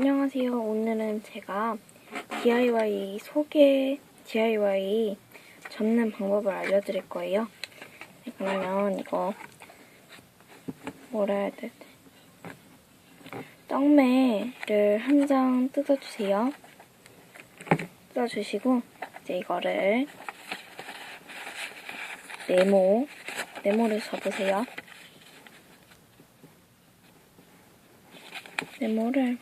안녕하세요. 오늘은 제가 DIY 소개, DIY 접는 방법을 알려드릴 거예요. 네, 그러면 이거 뭐라 해야 되지? 떡매를 한 장 뜯어주세요. 뜯어주시고 이제 이거를 네모, 네모를 접으세요. 네모를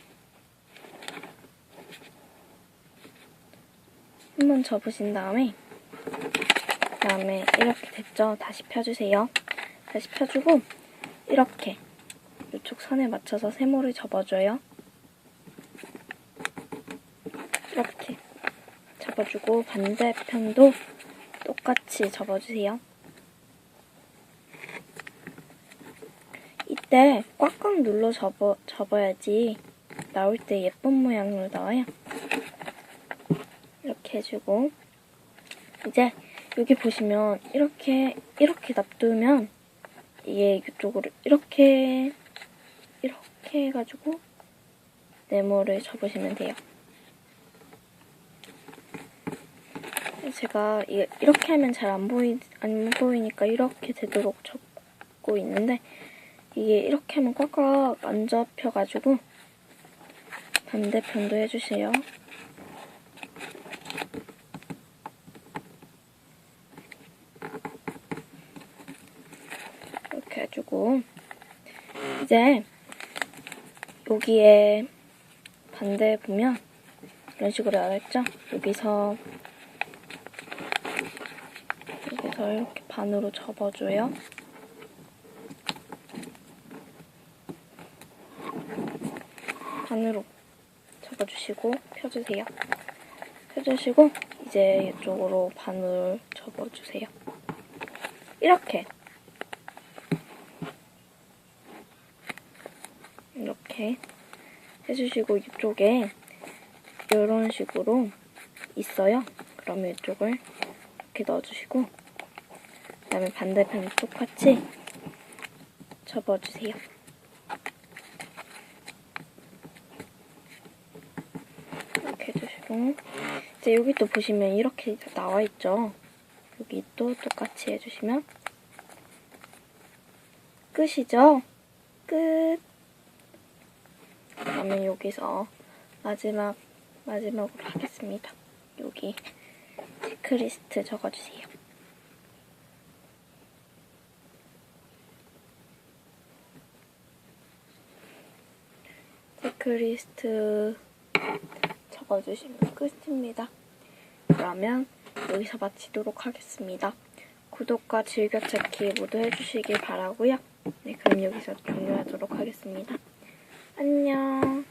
한번 접으신 다음에 그 다음에 이렇게 됐죠? 다시 펴주세요. 다시 펴주고 이렇게 이쪽 선에 맞춰서 세모를 접어줘요. 이렇게 접어주고 반대편도 똑같이 접어주세요. 이때 꽉꽉 눌러 접어, 접어야지 나올 때 예쁜 모양으로 나와요. 이렇게 해주고 이제 여기 보시면 이렇게 이렇게 놔두면 이게 이쪽으로 이렇게 이렇게 해가지고 네모를 접으시면 돼요. 제가 이- 이렇게 하면 잘 안 보이 안 보이니까 이렇게 되도록 접고 있는데 이게 이렇게 하면 꽉꽉 안 접혀가지고 반대편도 해주세요. 이렇게 해주고 이제 여기에 반대 보면 이런 식으로 알았죠? 여기서 여기서 이렇게 반으로 접어줘요. 반으로 접어주시고 펴주세요. 펴주시고 이제 이쪽으로 반을 접어주세요. 이렇게 이렇게 해주시고 이쪽에 이런 식으로 있어요. 그러면 이쪽을 이렇게 넣어주시고 그 다음에 반대편 똑같이 접어주세요. 이렇게 해주시고 이제 여기 또 보시면 이렇게 나와 있죠. 여기 또 똑같이 해주시면 끝이죠. 끝. 그러면 여기서 마지막 마지막으로 하겠습니다. 여기 체크리스트 적어주세요. 체크리스트 적어주시면 끝입니다. 그러면 여기서 마치도록 하겠습니다. 구독과 즐겨찾기 모두 해주시길 바라고요. 네, 그럼 여기서 종료하도록 하겠습니다. 안녕.